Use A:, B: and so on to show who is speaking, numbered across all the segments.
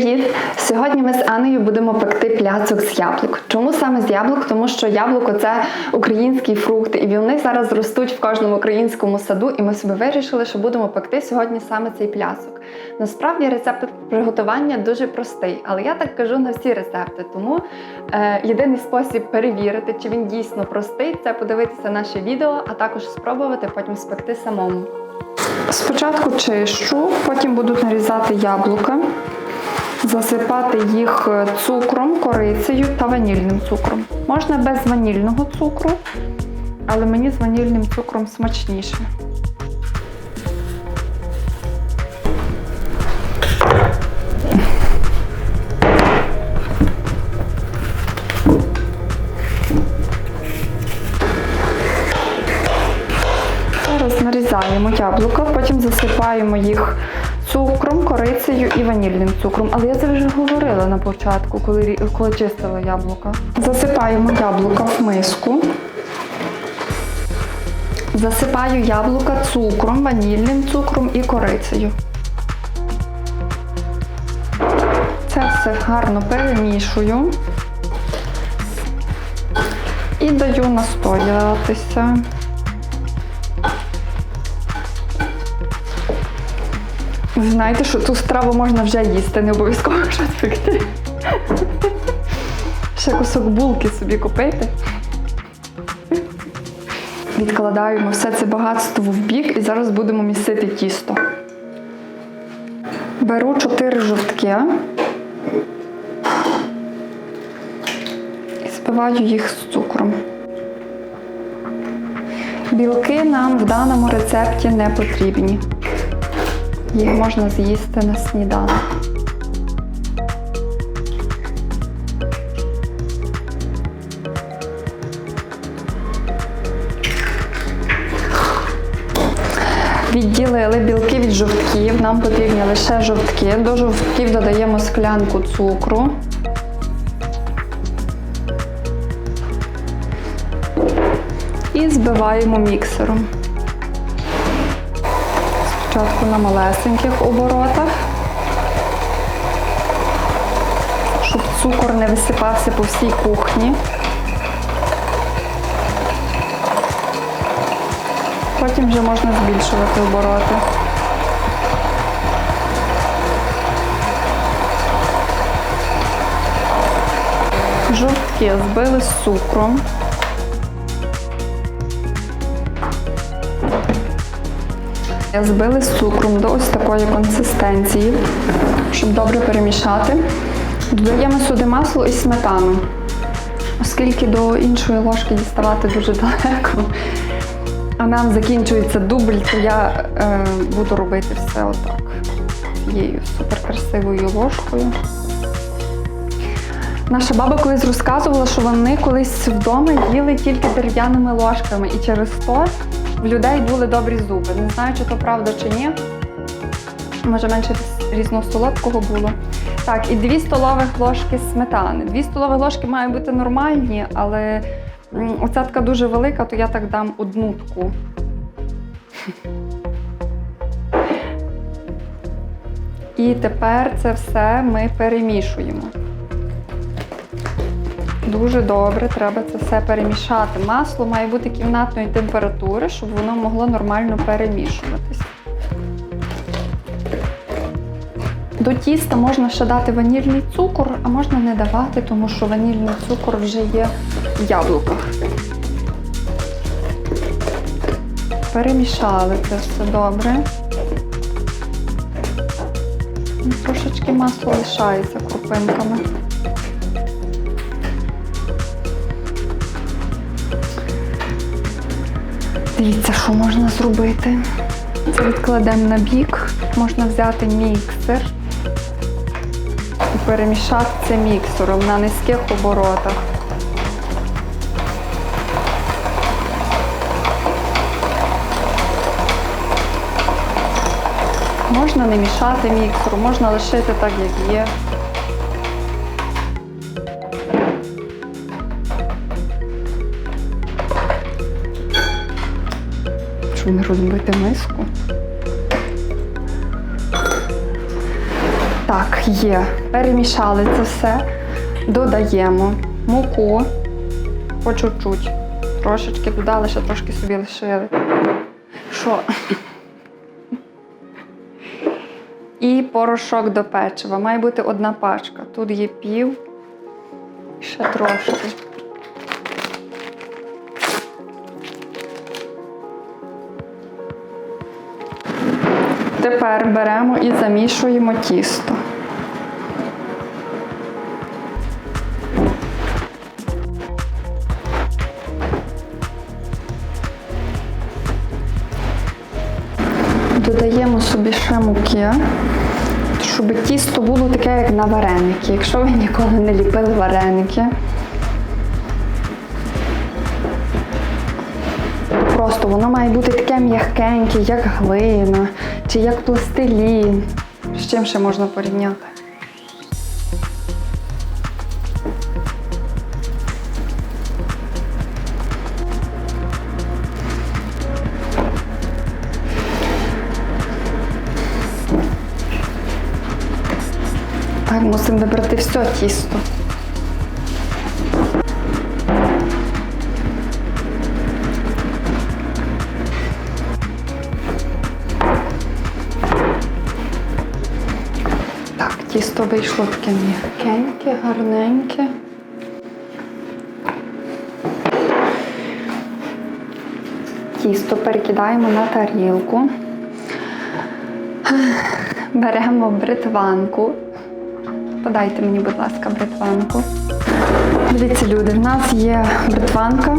A: Привіт! Сьогодні ми з Анею будемо пекти пляцок з яблук. Чому саме з яблук? Тому що яблуко це український фрукт, і вони зараз ростуть в кожному українському саду. І ми собі вирішили, що будемо пекти сьогодні саме цей пляцок. Насправді рецепт приготування дуже простий, але я так кажу на всі рецепти. Тому е, єдиний спосіб перевірити, чи він дійсно простий, це подивитися наше відео, а також спробувати потім спекти самому. Спочатку чищу, потім буду нарізати яблука, засипати їх е, цукром, корицею та ванільним цукром. Можна без ванільного цукру, але мені з ванільним цукром смачніше. Зараз нарізаємо яблука, потім засипаємо їх цукром, корицею і ванільним цукром. Але я це вже говорила на початку, коли, коли чистила яблука. Засипаємо яблука в миску. Засипаю яблука цукром, ванільним цукром і корицею. Це все гарно перемішую і даю настоятися. Ви знаєте, що ту страву можна вже їсти, не обов'язково щось пекти. Ще кусок булки собі купити. Відкладаємо все це багатство в бік і зараз будемо місити тісто. Беру 4 жовтки і збиваю їх з цукром. Білки нам в даному рецепті не потрібні. Їх можна з'їсти на сніданок. Відділили білки від жовтків. Нам потрібні лише жовтки. До жовтків додаємо склянку цукру. І збиваємо міксером. Спочатку на малесеньких оборотах, щоб цукор не висипався по всій кухні. Потім вже можна збільшувати обороти. Жовтки збили з цукром. Збили з цукром до ось такої консистенції, щоб добре перемішати. Додаємо сюди масло і сметану, оскільки до іншої ложки діставати дуже далеко. А нам закінчується дубль, то я е, буду робити все отак. Цією суперкрасивою ложкою. Наша баба колись розказувала, що вони колись вдома їли тільки дерев'яними ложками, і через то в людей були добрі зуби. Не знаю, чи то правда чи ні. Може менше різного солодкого було. Так, і 2 столових ложки сметани. 2 столові ложки мають бути нормальні, але оця така дуже велика, то я так дам одну таку. І тепер це все ми перемішуємо. Дуже добре, треба це все перемішати. Масло має бути кімнатної температури, щоб воно могло нормально перемішуватись. До тіста можна ще дати ванільний цукор, а можна не давати, тому що ванільний цукор вже є в яблуках. Перемішали це все добре. Трошечки масла лишається крупинками. Дивіться, що можна зробити. Це відкладемо на бік. Можна взяти міксер і перемішати це міксером на низьких оборотах. Можна не мішати міксеру, можна лишити так, як є. Щоб розбити миску. Так, є. Перемішали це все. Додаємо муку по чуть-чуть. Трошечки додали, ще трошки собі лишили. Що? І порошок до печива. Має бути одна пачка. Тут є пів. Ще трошки. Тепер беремо і замішуємо тісто. Додаємо собі ще муки, щоб тісто було таке, як на вареники. Якщо ви ніколи не ліпили вареники, просто воно має бути таке м'якеньке, як глина, чи як пластилін. З чим ще можна порівняти? Так, мусимо вибрати все тісто. Тісто вийшло таке м'якеньке, гарненьке. Тісто перекидаємо на тарілку. Беремо бритванку. Подайте мені, будь ласка, бритванку. Дивіться, люди, в нас є бритванка.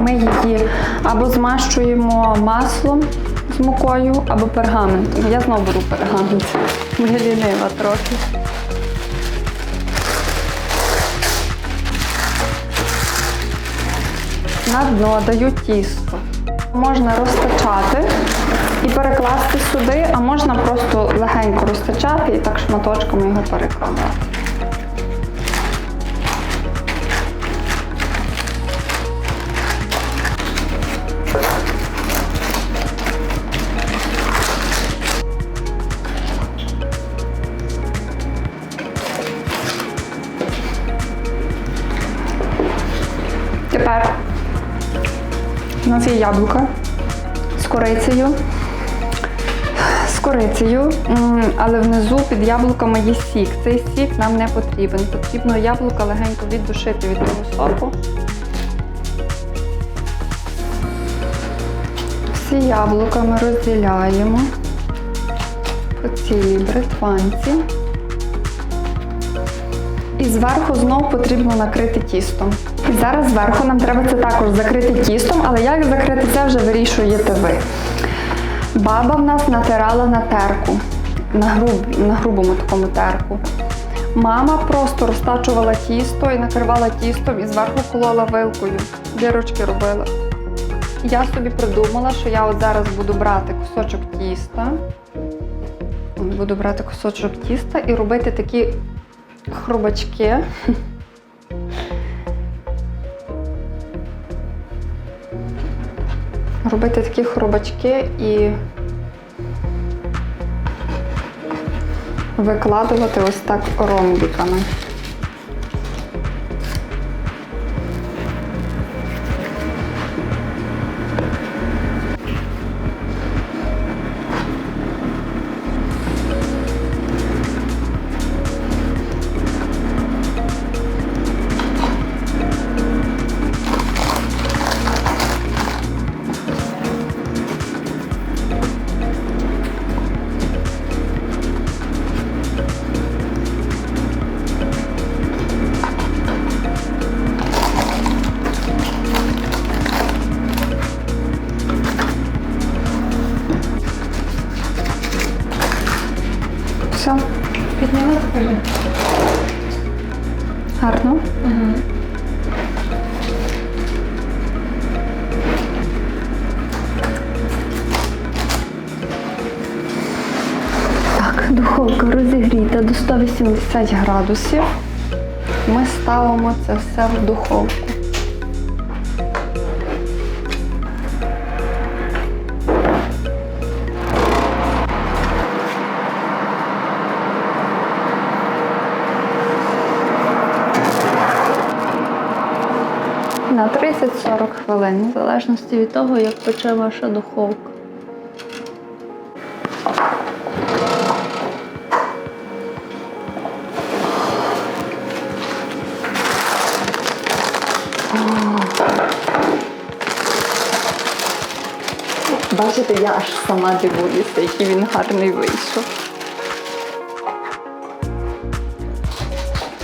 A: Ми її або змащуємо маслом з мукою, або пергаментом. Я знову беру пергамент. Я лінива трохи. На дно даю тісто. Можна розтачати і перекласти сюди, а можна просто легенько розтачати і так шматочками його перекладати. Яблука з корицею. З корицею, але внизу під яблуками є сік. Цей сік нам не потрібен. Потрібно яблука легенько віддушити від того соку. Всі яблука ми розділяємо по цілій бритванці. І зверху знов потрібно накрити тістом. І зараз зверху нам треба це також закрити тістом, але як закрити це вже вирішуєте ви. Баба в нас натирала на терку, на, груб, на грубому такому терку. Мама просто розтачувала тісто і накривала тістом і зверху колола вилкою. Дірочки робила. Я собі придумала, що я от зараз буду брати кусочок тіста. Буду брати кусочок тіста і робити такі хробачки. Робити такі хробачки і викладувати ось так ромбиками. 180 градусів ми ставимо це все в духовку.
B: На 30-40 хвилин, в залежності від того, як пече ваша духовка.
A: Я аж сама дивуюся, який він гарний вийшов.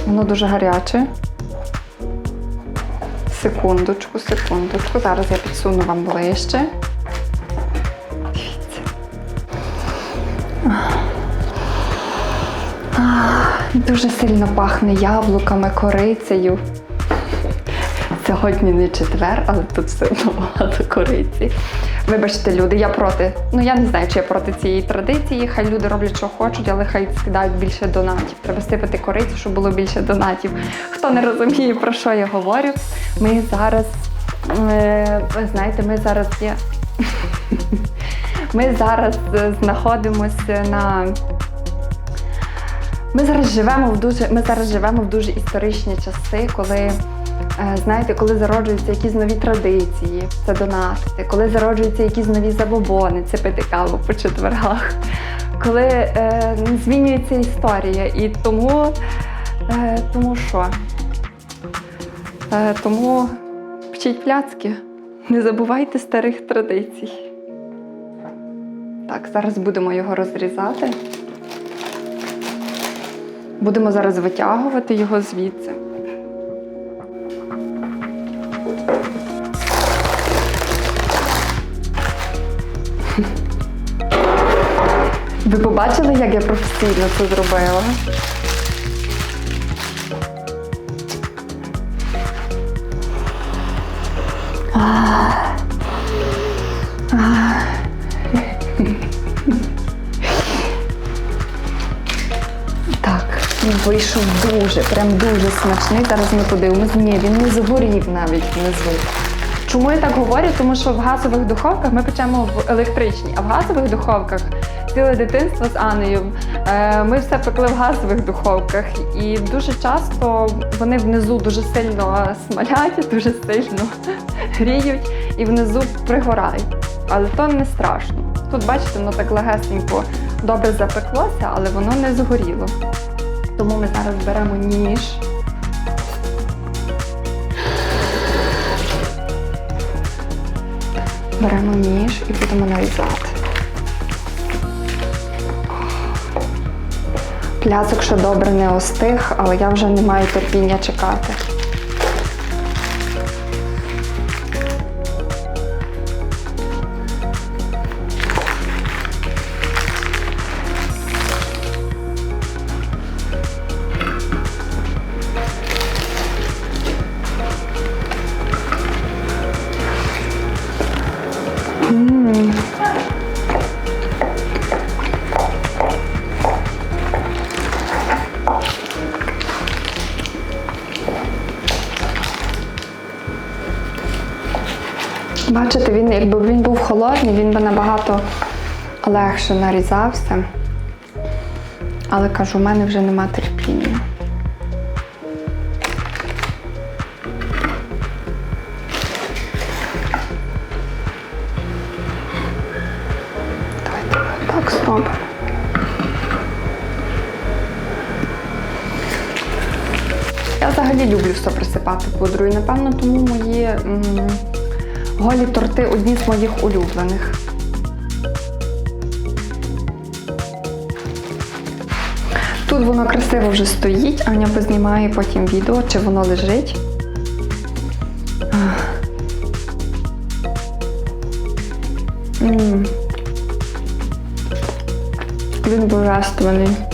A: Воно дуже гаряче. Секундочку, секундочку. Зараз я підсуну вам ближче. Дивіться. Дуже сильно пахне яблуками, корицею. Сьогодні не четвер, але тут все одно багато кориці. Вибачте, люди, я проти. Ну я не знаю, чи я проти цієї традиції. Хай люди роблять, що хочуть, але хай скидають більше донатів. Треба сипати корицю, щоб було більше донатів. Хто не розуміє, про що я говорю, ми зараз, е, ви знаєте, ми зараз є. Ми зараз е, знаходимося на ми зараз живемо в дуже, ми зараз живемо в дуже історичні часи, коли знаєте, коли зароджуються якісь нові традиції, це донатити, коли зароджуються якісь нові забобони, це пити каву по четвергах, коли е, змінюється історія. І тому, е, тому що? Е, тому вчіть пляцки, не забувайте старих традицій. Так, зараз будемо його розрізати. Будемо зараз витягувати його звідси. Ви побачили, як я професійно це зробила? Так, він вийшов дуже, прям дуже смачний. Зараз ми подивимось. Ні, він не згорів навіть внизу. Чому я так говорю? Тому що в газових духовках ми печемо в електричній, а в газових духовках ціле дитинство з Анею. е, Ми все пекли в газових духовках, і дуже часто вони внизу дуже сильно смалять, дуже сильно гріють і внизу пригорають. Але то не страшно. Тут, бачите, воно так легесенько добре запеклося, але воно не згоріло. Тому ми зараз беремо ніж. Беремо ніж і будемо нарізати. Пляцок ще добре не остиг, але я вже не маю терпіння чекати. Набагато легше нарізався. Але кажу, у мене вже нема терпіння. Давайте так зробимо. Я взагалі люблю все присипати пудрою. Напевно, тому мої м, голі торти одні з моїх улюблених. Тут воно красиво вже стоїть, Аня познімає потім відео, чи воно лежить. Він був І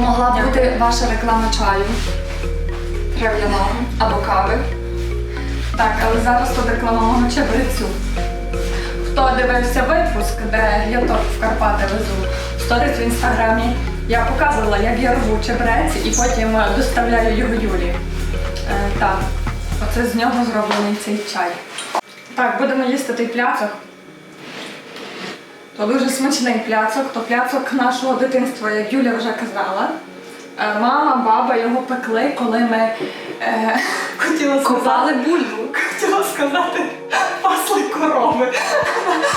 A: могла б бути ваша реклама чаю. Трав'яного або кави.
C: Так, але зараз тут реклама мого чебрецю. Хто дивився випуск, де я торт в Карпати везу, сторіс в інстаграмі, я показувала, як я рву чебрець і потім е, доставляю його Юлі. Е, так, оце з нього зроблений цей чай. Так, будемо їсти той пляцок. То дуже смачний пляцок, то пляцок нашого дитинства, як Юля вже казала. Е, Мама, баба його пекли, коли ми е, хотіла
A: Копали
C: сказати, бульбу. Хотіла сказати, пасли корови.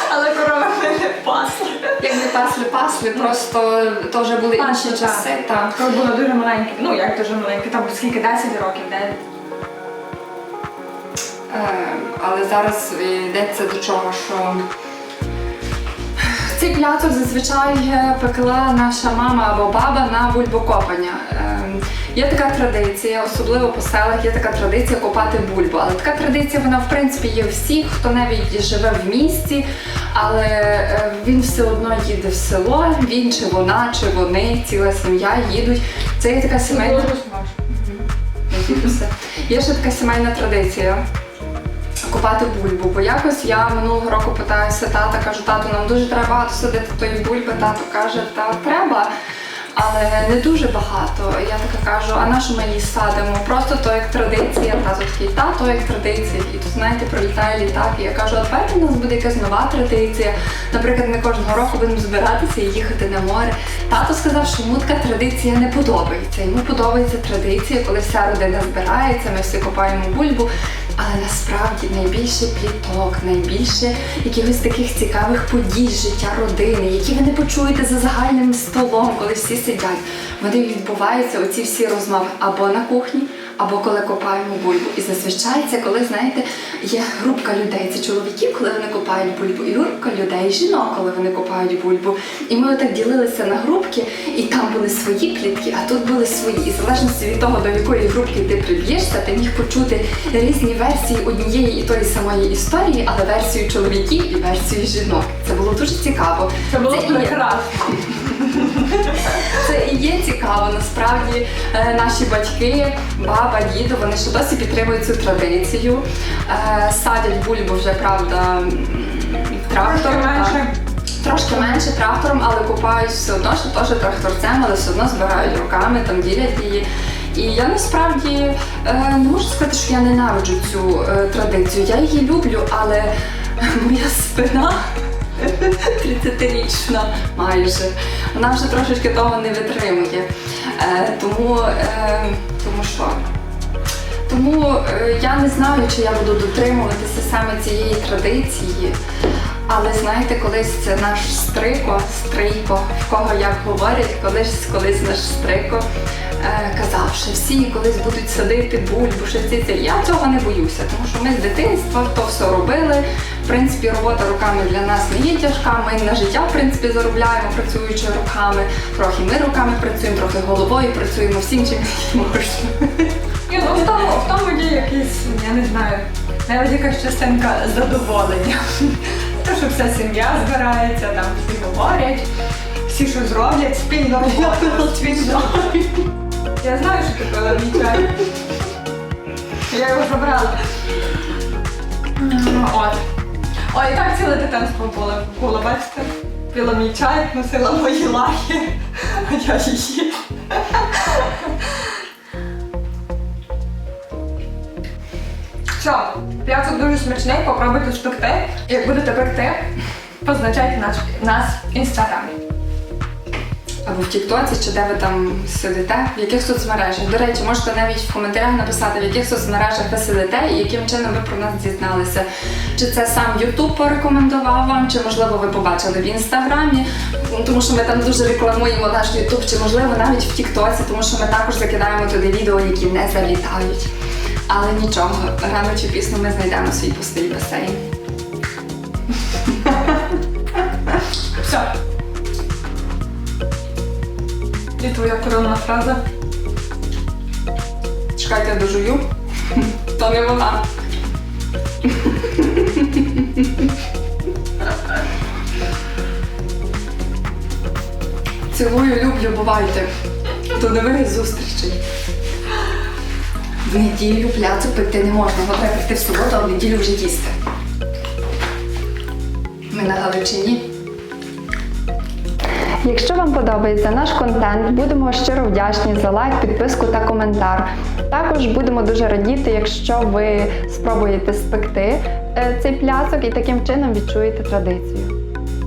C: Але корови ми не пасли.
A: Як не пасли, пасли, просто то вже були інші часи.
C: так. Коли було дуже маленьке, ну як дуже маленьке, там скільки 10 років, 9.
A: Е, але зараз йдеться до чого, що пляцок зазвичай пекла наша мама або баба на бульбокопання. Е, Є така традиція, особливо по селах, є така традиція копати бульбу. Але така традиція, вона в принципі є всіх, хто навіть живе в місті, але е, він все одно їде в село, він чи вона, чи вони, ціла сім'я їдуть. Це є така сімейна. Є ще така сімейна традиція купати бульбу. Бо якось я минулого року питаюся тата, кажу, тату, нам дуже треба багато садити тої бульби. Тато каже, та треба. Але не дуже багато. Я така кажу, а на що ми її садимо? Просто то як традиція. Тато такий, та то як традиція. І тут, знаєте, пролітає літак. І я кажу, а давайте у нас буде якась нова традиція. Наприклад, ми кожного року будемо збиратися і їхати на море. Тато сказав, що йому така традиція не подобається. Йому подобається традиція, коли вся родина збирається, ми всі копаємо бульбу. Але насправді найбільше пліток, найбільше якихось таких цікавих подій життя родини, які ви не почуєте за загальним столом, коли всі сидять. Вони відбуваються оці всі розмови або на кухні, або коли копаємо бульбу. І зазвичай це коли, знаєте, є групка людей. Це чоловіків, коли вони копають бульбу, і групка людей, жінок, коли вони копають бульбу. І ми отак ділилися на групки, і там були свої плітки, а тут були свої. І в залежності від того, до якої групки ти приб'єшся, ти міг почути різні версії однієї і тої самої історії, але версію чоловіків і версію жінок. Це було дуже цікаво.
C: Це було
A: є-
C: прекрасно.
A: це і є цікаво. Насправді е, наші батьки, баба, діду, вони ще досі підтримують цю традицію. Е, Садять бульбу вже, правда, трактором.
C: Трошки менше.
A: Трактором, але купають все одно, що теж тракторцем, але все одно збирають руками, там ділять її. І я насправді е, не можу сказати, що я ненавиджу цю традицію. Я її люблю, але моя спина 30-річна майже. Вона вже трошечки того не витримує. Е, тому, е, тому що? Тому е, я не знаю, чи я буду дотримуватися саме цієї традиції. Але знаєте, колись це наш стрико, стрийко, в кого як говорять, колись колись наш стрико е, казав, що всі колись будуть садити бульбу, що всі це. Я цього не боюся, тому що ми з дитинства то все робили. В принципі, робота руками для нас не є тяжка. Ми на життя в принципі заробляємо, працюючи руками. Трохи ми руками працюємо, трохи головою працюємо всім, чим можна.
C: Ну в тому, в тому є якийсь, я не знаю, навіть якась частинка задоволення. Те, що вся сім'я збирається, там всі говорять, всі щось роблять, спільно роботу. спільно. Я знаю, що ти пила мій чай. Я його забрала. От. Ой, так ціле дитинство було. Було, бачите? Пила мій чай, носила мої лахи, а я її. Все, пляцок дуже смачний, попробуйте спекти. Як будете пекти, позначайте нас в інстаграмі.
A: Або в Тіктоці, чи де ви там сидите, в яких соцмережах. До речі, можете навіть в коментарях написати, в яких соцмережах ви сидите і яким чином ви про нас дізналися. Чи це сам Ютуб порекомендував вам, чи можливо ви побачили в інстаграмі, Ну, тому що ми там дуже рекламуємо наш Ютуб, чи можливо навіть в Тіктоці, тому що ми також закидаємо туди відео, які не залітають. Але нічого, рано чи пізно ми знайдемо свій пустий басейн.
C: Все. І твоя коронна фраза.
A: Чекайте, дожую. То не вона. Цілую, люблю, бувайте. До нових зустрічей. В неділю пляцок пекти не можна, бо треба пекти в суботу, а в неділю вже їсти. Ми на Галичині. Якщо вам подобається наш контент, будемо щиро вдячні за лайк, підписку та коментар. Також будемо дуже радіти, якщо ви спробуєте спекти е, цей плясок і таким чином відчуєте традицію.